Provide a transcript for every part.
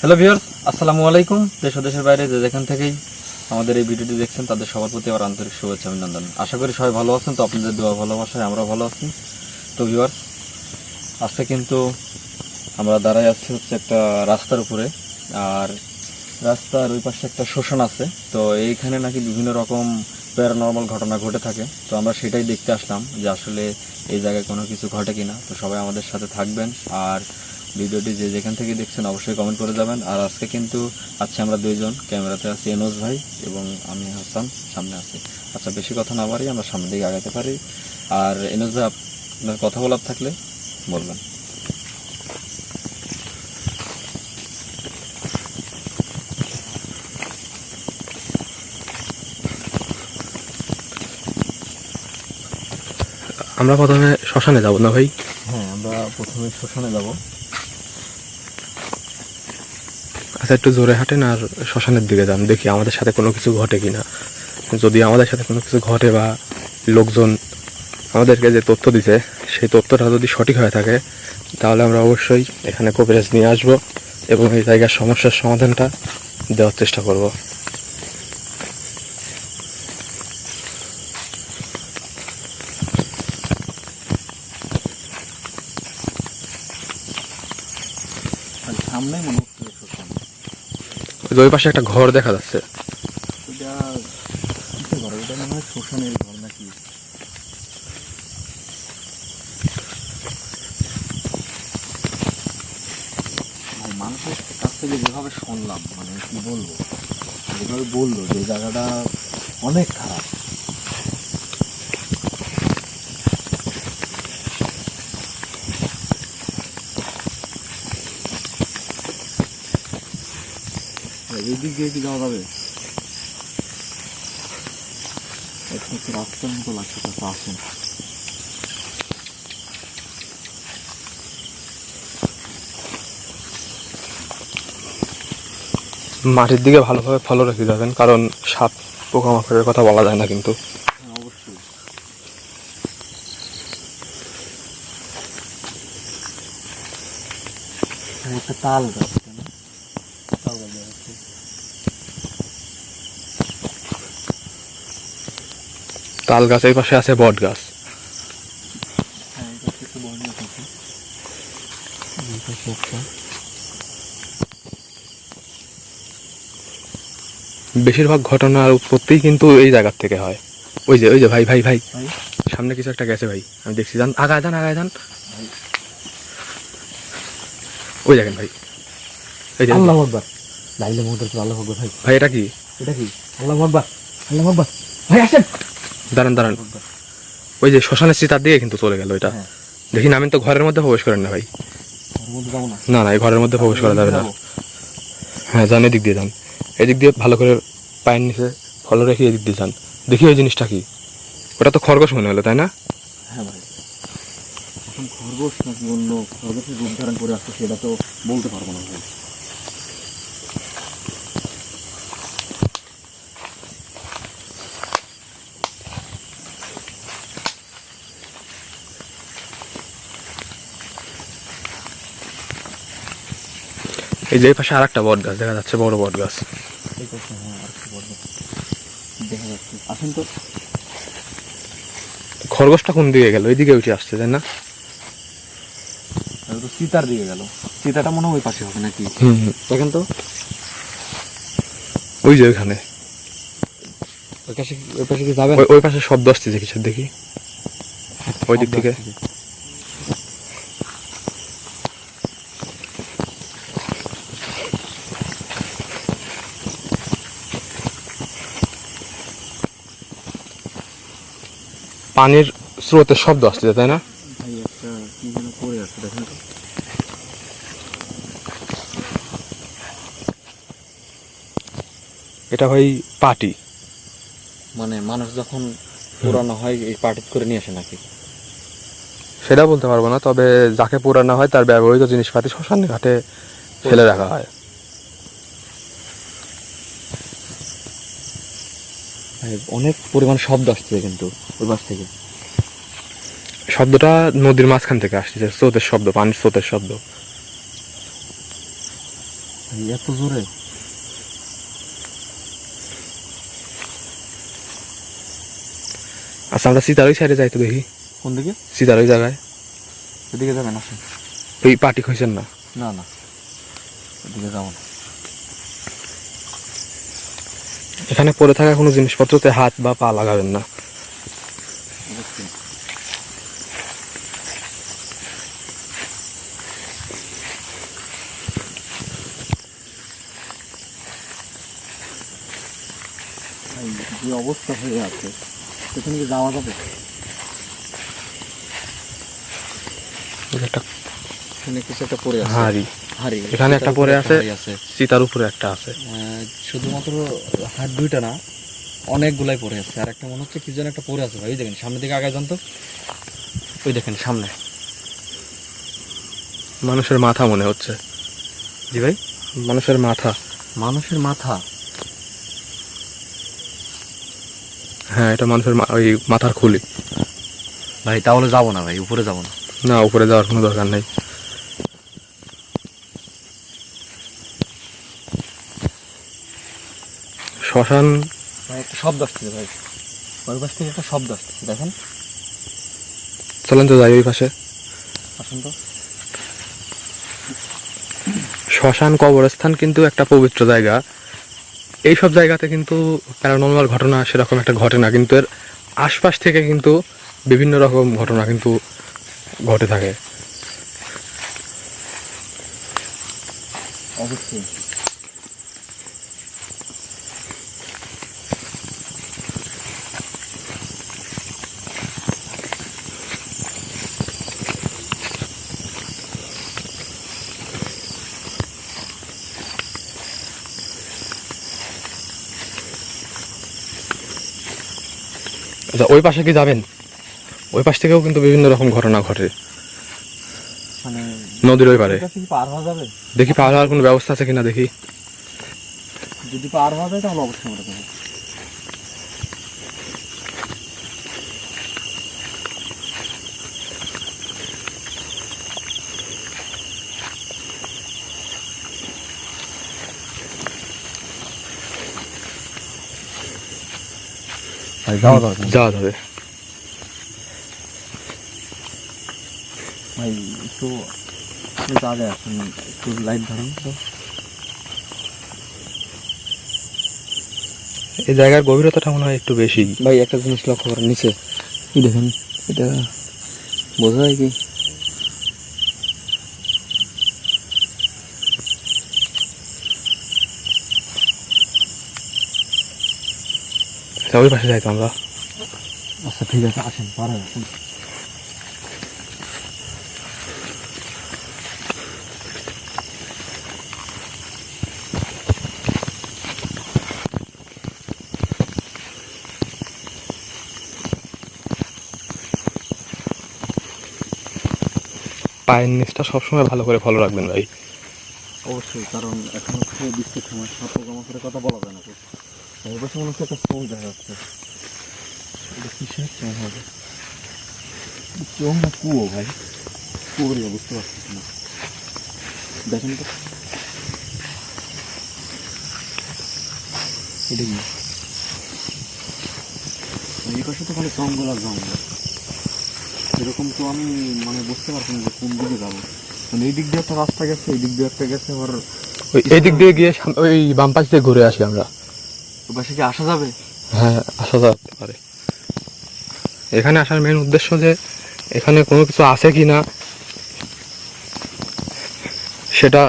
Hello viewers, আসসালামু আলাইকুম। দেশ দেশের বাইরে যে যেখান থেকেই আমাদের এই ভিডিওটি দেখছেন, তাদের সবার প্রতি আমার আন্তরিক শুভেচ্ছা অভিনন্দন। আশা করি সবাই ভালো আছেন, তো আপনাদের দোয়া ভালোবাসায় আমরাও ভালো আছি। তো ভিউয়ার্স, আজকে কিন্তু আমরা দাঁড়াই আছি হচ্ছে একটা রাস্তার উপরে, আর রাস্তার ওই পাশে একটা শোষণ আছে। তো এইখানে নাকি বিভিন্ন রকম প্যারানর্মাল ঘটনা ঘটে থাকে। তো আমরা সেটাই দেখতে আসলাম যে আসলে এই জায়গায় কোনো কিছু ঘটে কিনা। তো সবাই আমাদের সাথে থাকবেন, আর ভিডিওটি যে যেখান থেকে দেখছেন অবশ্যই কমেন্ট করে যাবেন। আর আজকে কিন্তু আজকে আমরা দুইজন। ক্যামেরাতে আছি এনোজ ভাই এবং আমি হাসান সামনে আছি। আচ্ছা বেশি কথা না বাড়ি আমরা সামনের দিকে আগাতে পারি। আর এনোজ ভাই আপনার কথা বলার থাকলে বলবেন। আমরা প্রথমে শ্মশানে যাব না ভাই? হ্যাঁ আমরা প্রথমে শ্মশানে যাব। আচ্ছা একটু জোরে হাঁটেন আর শ্মশানের দিকে যান, দেখি আমাদের সাথে কোনো কিছু ঘটে কি না যদি আমাদের সাথে কোনো কিছু ঘটে বা লোকজন আমাদেরকে যে তথ্য দিছে, সেই তথ্যটা যদি সঠিক হয়ে থাকে, তাহলে আমরা অবশ্যই এখানে কবিরাজ নিয়ে আসব এবং এই জায়গার সমস্যার সমাধানটা দেওয়ার চেষ্টা করব আর সামনেই মনে হচ্ছে শ্মশান ওই পাশে একটা ঘর দেখা যাচ্ছে। মানুষের কাছ থেকে যেভাবে শুনলাম মানে কি বলব? যেভাবে বলল যে জায়গাটা অনেক খারাপ। ভাই, এইদিক দিয়ে কি যাওয়া যাবে? একটা রাস্তার মতো লাগছে আসেন মাটির দিকে ভালোভাবে ফলো রেখে যাবেন কারণ সাপ পোকামাকড়ের কথা বলা যায় না কিন্তু। হ্যাঁ অবশ্যই। তাল গাছ এটা না? তাল গাছ দেখা যাচ্ছে। তাল গাছ এই পাশে আছে বট গাছ। হ্যাঁ। বেশিরভাগ ঘটনার উৎপত্তি কিন্তু এই জায়গার থেকে হয়। ওই যে ওই যে ভাই ভাই ভাই। সামনে কিছু একটা গেছে ভাই। আমি দেখছি যান আগায় যান আগায় যান। ওই দেখেন ভাই। এই যে আল্লাহ আকবার। লাইলে মধ্যে আল্লাহ আকবার ভাই। ভাই এটা কি? এটা কি? আল্লাহ আকবার আল্লাহ আকবার। ভাই আসেন। দাঁড়ান দাঁড়ান। ওই যে শ্মশানের চিতার দিকে কিন্তু চলে গেল এটা। হ্যাঁ। দেখি নামেন তো ঘরের মধ্যে প্রবেশ করেন না ভাই। না? না না এই ঘরের মধ্যে প্রবেশ করা যাবে না। হ্যাঁ যান এদিক দিয়ে যান। এদিক দিয়ে ভালো করে পায়ের নিচে ফলো রেখে এদিক দিয়ে যান। দেখি ওই জিনিসটা কি। ওটা তো খরগোশ মনে হলো তাই না? হ্যাঁ ভাই। খরগোশ নাকি অন্য খরগোশের রূপ ধারণ করে আসছে সেটা তো বলতে পারব না ভাই। এই যে পাশে আর একটা বট গাছ দেখা যাচ্ছে বড় বট গাছ। হ্যাঁ আর কি বলব দেখা যাচ্ছে। আসেন তো। খরগোশটা কোন দিকে গেল? ওই দিকে উঠে আসছে তাই না? সীতার দিকে গেল। সীতাটা মনে হয় ওই পাশে হবে নাকি? হুম হুম। দেখেন তো। ওই যে ওইখানে। ওই পাশে ওই পাশে কি ওই- ওই পাশে শব্দ আসছে যে কিছু দেখি। ওই দিক থেকে। পানির স্রোতের শব্দ আসছে তাই না? এটা ভাই পাটি। মানে মানুষ যখন পুরানো হয় এই পার্টিত করে নিয়ে আসে নাকি? সেটা বলতে পারব না তবে যাকে পুরানো হয় তার ব্যবহৃত জিনিসপাতি শ্মশান ঘাটে ফেলে রাখা হয়। অনেক পরিমাণ শব্দ আসছে কিন্তু ওই পাশ থেকে। শব্দটা নদীর মাঝখান থেকে আসছে স্রোতের শব্দ পানির স্রোতের শব্দ। এত জোরে? আচ্ছা আমরা সীতার ওই সাইডে যাই তো দেখি। কোন দিকে? ওই জায়গায়। এদিকে যাবেন আসেন। ওই পার্টি হয়েছেন না? না না। এদিকে যাব না। এখানে পড়ে থাকা কোনো জিনিসপত্রতে হাত বা পা লাগাবেন না। যে অবস্থা হয়ে আছে সেখানে কি যাওয়া যাবে? একটা এখানে কিছু একটা পড়ে আছে। হাড়ি হাড়ি এখানে একটা পড়ে আছে। সীতার উপরে একটা আছে। শুধুমাত্র হাত দুইটা না অনেকগুলাই পড়ে আছে। আর একটা মনে হচ্ছে কি যেন একটা পরে আছে ভাই দেখেন সামনের দিকে আগে জানতো ওই দেখেন সামনে। মানুষের মাথা মনে হচ্ছে। জি ভাই? মানুষের মাথা। মানুষের মাথা? হ্যাঁ এটা মানুষের ওই মাথার খুলি। ভাই তাহলে যাব না ভাই উপরে যাব না। না উপরে যাওয়ার কোনো দরকার নেই। শ্মশান। ভাই একটা শব্দ আসছে ভাই। ওই পাশ থেকে একটা শব্দ আসছে দেখেন। চলেন তো যাই ওই পাশে। আসুন তো। শ্মশান কবরস্থান কিন্তু একটা পবিত্র জায়গা। এই সব জায়গাতে কিন্তু প্যারানর্মাল ঘটনা সেরকম একটা ঘটে না কিন্তু এর আশপাশ থেকে কিন্তু বিভিন্ন রকম ঘটনা কিন্তু ঘটে থাকে। অবশ্যই। আচ্ছা ওই পাশে কি যাবেন? ওই পাশ থেকেও কিন্তু বিভিন্ন রকম ঘটনা ঘটে। মানে নদীর ওই পারে দেখি পার হওয়ার কোনো ব্যবস্থা আছে কিনা দেখি। যদি পার হওয়া যায় তাহলে অবশ্যই আমরা যাব যাওয়া যাওয়া যাবে ভাই একটু যাওয়া যায় এখন একটু লাইট ধরুন তো এই জায়গার গভীরতাটা মনে হয় একটু বেশি। ভাই একটা জিনিস লক্ষ্য করেন নিচে। কি দেখেন এটা বোঝা যায় কি? আচ্ছা, ওই পাশে যাইতো আমরা। আচ্ছা ঠিক আছে আসেন পারে আসেন। পায়ের নিচটা সবসময় ভালো করে ফলো রাখবেন ভাই। অবশ্যই কারণ এখন হচ্ছে বৃষ্টির সময় সাপ পোকামাকড়ের কথা বলা যায় না। এই বছর মনে হচ্ছে একটা চোখ দেখা যাচ্ছে। এটা কিসের চোখ হবে? চোখ না কুয়ো ভাই? কুয়োর বুঝতে পারছি না দেখেন তো। এই পাশে তো খালি জঙ্গল আর জঙ্গল। এরকম তো আমি মানে বুঝতে পারছি না যে কোন দিকে যাব। মানে এই দিক দিয়ে একটা রাস্তা গেছে, এই দিক দিয়ে একটা গেছে, আবার এই দিক দিয়ে গিয়ে ওই বাম পাশ দিয়ে ঘুরে আসি আমরা। ওই পাশে কি আসা যাবে? হ্যাঁ আসা যেতে পারে। এখানে আসার মেন উদ্দেশ্য যে এখানে কোনো কিছু আছে কি না সেটা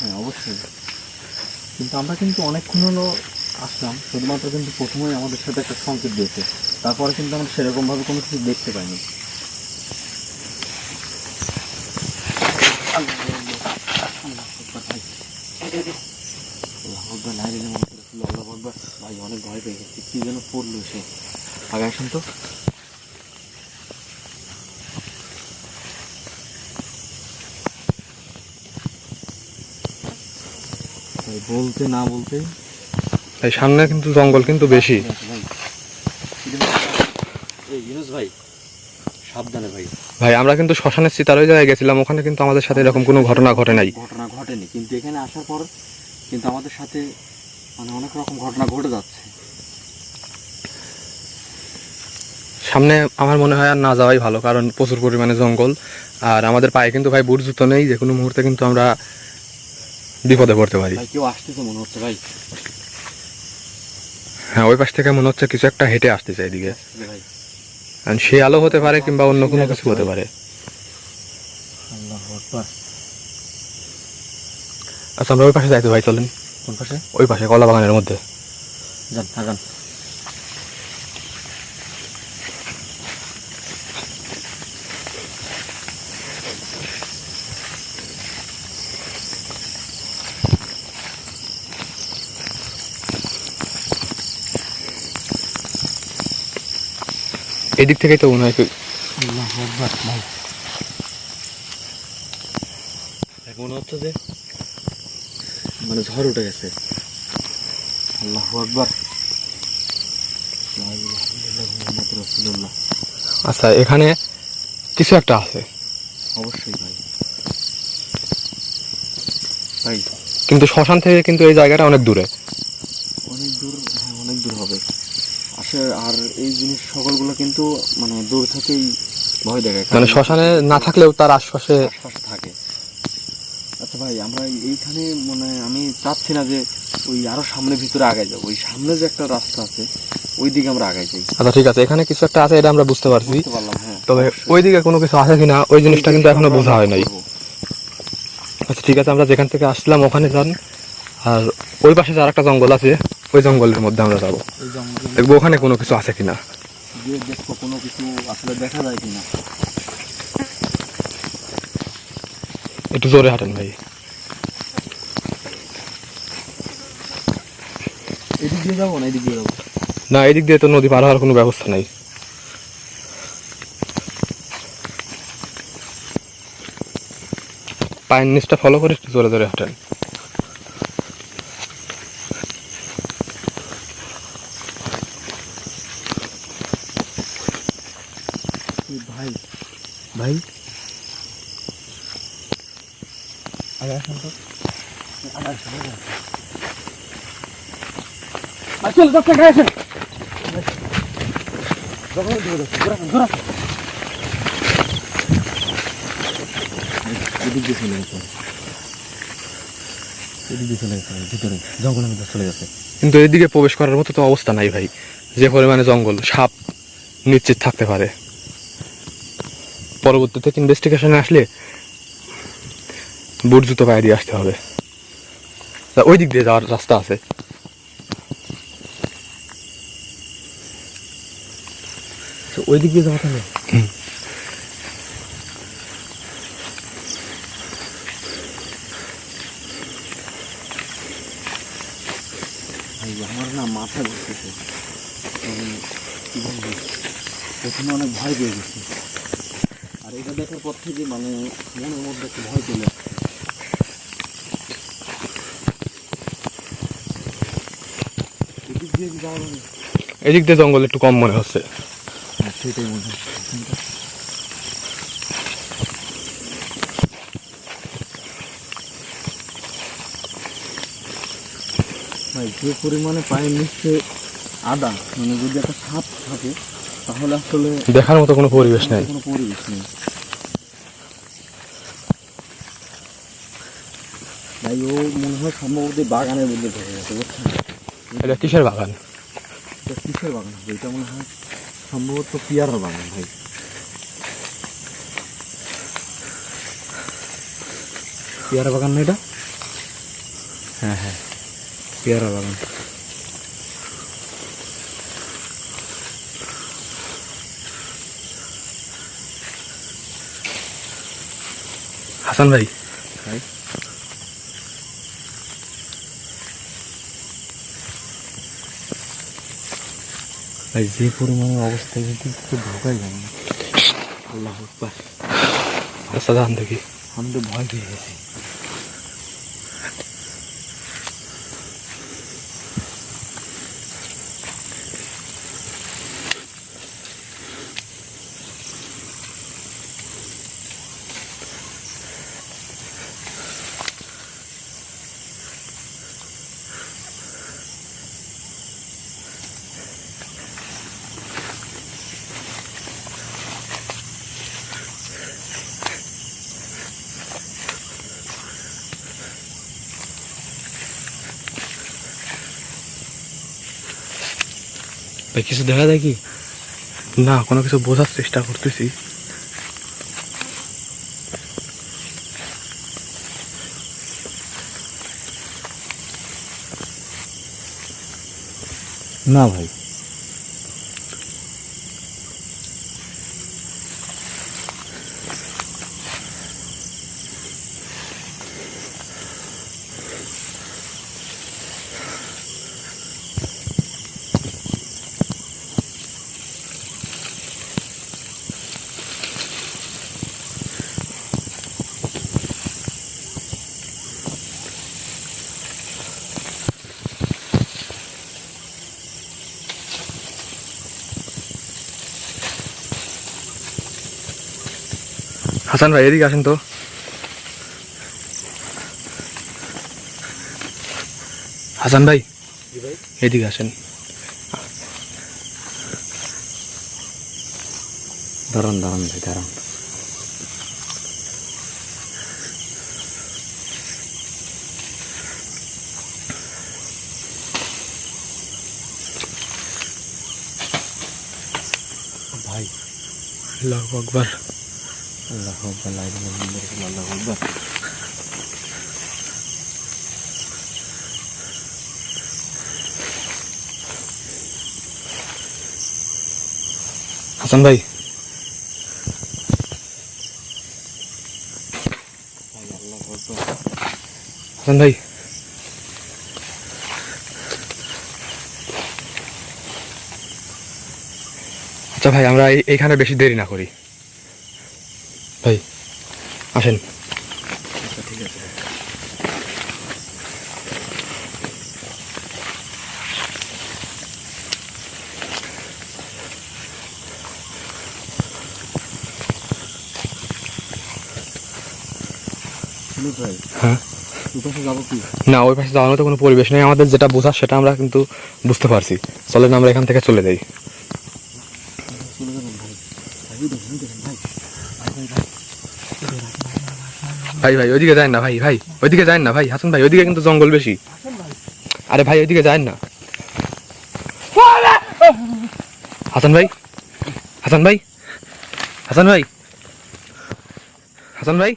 হ্যাঁ অবশ্যই। কিন্তু আমরা কিন্তু অনেকক্ষণ হলো আসলাম শুধুমাত্র কিন্তু প্রথমেই আমাদের সাথে একটা সংকেত দিয়েছে। তারপরে কিন্তু আমরা সেরকমভাবে কোনো কিছু দেখতে পাইনি। ভাই অনেক ভয় পেয়ে গেছি। কি যেন পড়ল সে। আগে আসুন তো। বলতে না বলতে এই সামনে কিন্তু জঙ্গল কিন্তু বেশি। ভাই সাবধানে ভাই। ভাই আমরা কিন্তু শ্মশানের চিতার ওই জায়গায় গেছিলাম ওখানে কিন্তু আমাদের সাথে এরকম কোনো ঘটনা ঘটে নাই। ঘটনা ঘটেনি কিন্তু এখানে আসার পর কিন্তু আমাদের সাথে মানে অনেক রকম ঘটনা ঘটে যাচ্ছে। সামনে আমার মনে হয় আর না যাওয়াই ভালো কারণ প্রচুর পরিমাণে জঙ্গল। আর আমাদের পায়ে কিন্তু ভাই বুট জুতো নেই যে কোনো মুহূর্তে কিন্তু আমরা বিপদে পড়তে পারি। কেউ আসতেছে মনে হচ্ছে ভাই। হ্যাঁ ওই পাশ থেকে মনে হচ্ছে কিছু একটা হেঁটে আসতেছে এদিকে। সে আলো হতে পারে কিংবা অন্য কোনো কিছু হতে পারে। আচ্ছা আমরা ওই পাশে যাইতে ভাই চলেন। কোন পাশে? ওই পাশে কলা বাগানের মধ্যে। যান আগান এদিক থেকেই তো মনে হয় মনে হচ্ছে যে মানে ঝড় উঠে গেছে। আল্লাহ আকবার। আচ্ছা এখানে কিছু একটা আছে। অবশ্যই ভাই। ভাই। কিন্তু শ্মশান থেকে কিন্তু এই জায়গাটা অনেক দূরে। অনেক দূর হ্যাঁ অনেক দূর হবে। আসলে আর এই জিনিস সকলগুলো কিন্তু মানে দূর থেকেই ভয় দেখায়। মানে শ্মশানে না থাকলেও তার আশপাশে আশপাশে থাকে। আচ্ছা ভাই আমরা এইখানে মানে আমি চাচ্ছি না যে ওই আরও সামনে ভিতরে আগে যাব। ওই সামনে যে একটা রাস্তা আছে ওই দিকে আমরা আগে যাই। আচ্ছা ঠিক আছে। এখানে কিছু একটা আছে এটা আমরা বুঝতে পারছি। হ্যাঁ। তবে। ওই দিকে কোনো কিছু আছে কিনা ওই জিনিসটা কিন্তু এখনও বোঝা হয় নাই। আচ্ছা ঠিক আছে আমরা যেখান থেকে আসলাম ওখানে যান। আর ওই পাশে যার একটা জঙ্গল আছে ওই জঙ্গলের মধ্যে আমরা যাব। দেখব ওখানে কোনো কিছু আছে কিনা। দেখব কোনো কিছু আসলে দেখা যায় কিনা। একটু জোরে হাঁটেন ভাই। এদিক দিয়ে যাব না এদিক দিয়ে যাব? না এদিক দিয়ে তো নদী পার হওয়ার কোনো ব্যবস্থা নাই। পায়ের নিচটা ফলো করে একটু জোরে জোরে হাঁটেন। ভাই ভাই? ভিতরে জঙ্গলের মধ্যে চলে গেছে কিন্তু এদিকে প্রবেশ করার মতো তো অবস্থা নাই ভাই। যে পরিমাণে জঙ্গল, সাপ নিশ্চিত থাকতে পারে। পরবর্তীতে ইনভেস্টিগেশনে আসলে বুট জুতো পায়ে দিয়ে আসতে হবে। ওই দিক দিয়ে যাওয়ার রাস্তা আছে। তো ওই দিক দিয়ে যাওয়া তাহলে আমার না মাথা ঘুরতেছে। প্রথমে অনেক ভয় পেয়ে গেছি। আর এটা দেখার পর থেকে মানে মনের মধ্যে একটু ভয় চলে আসছে। এদিক দিয়ে জঙ্গল একটু কম মনে হচ্ছে। সেটাই মনে হচ্ছে ভাই যে পরিমাণে পায়ের নিচে আদা মানে যদি একটা সাপ থাকে তাহলে আসলে দেখার মতো কোনো পরিবেশ নেই। কোনো পরিবেশ নেই। ভাই ও মনে হয় সম্ভবত বাগানের মধ্যে ঢুকে গেছে বুঝছেন? এটা কিসের বাগান? এটা কিসের বাগান? হবে এটা মনে হয় সম্ভবত পিয়ারার বাগান ভাই। পেয়ারা বাগান না এটা? হ্যাঁ হ্যাঁ। পেয়ারা বাগান। হাসান ভাই ভাই ভাই যে পরিমাণে অবস্থা কিন্তু একটু ঢোকাই যায় না। আল্লাহ আচ্ছা দেখি। আমি তো ভয় পেয়ে গেছি। ভাই কিছু দেখা যায় কি? না কোনো কিছু বোঝার চেষ্টা করতেছি। না ভাই। হাসান ভাই এদিকে আসেন তো হাসান ভাই এদিকে আসেন দাঁড়ান দাঁড়ান ভাই দাঁড়ান ভাই আল্লাহ আকবার হাসান ভাই। হাসান ভাই। আচ্ছা ভাই আমরা এইখানে বেশি দেরি না করি। ভাই আসেন। ঠিক আছে হ্যাঁ? না ওই পাশে যাওয়ার মতো কোনো পরিবেশ নেই। আমাদের যেটা বোঝার সেটা আমরা কিন্তু বুঝতে পারছি। চলেন আমরা এখান থেকে চলে যাই চলে যাবেন ভাই ভাই দেখেন দেখেন ভাই ভাই ভাই ওইদিকে যায় না, ভাই ভাই ওইদিকে যায় না, ভাই, হাসান ভাই ওইদিকে কিন্তু জঙ্গল বেশি। আরে ভাই ওইদিকে যায় না। হাসান ভাই হাসান ভাই হাসান ভাই হাসান ভাই।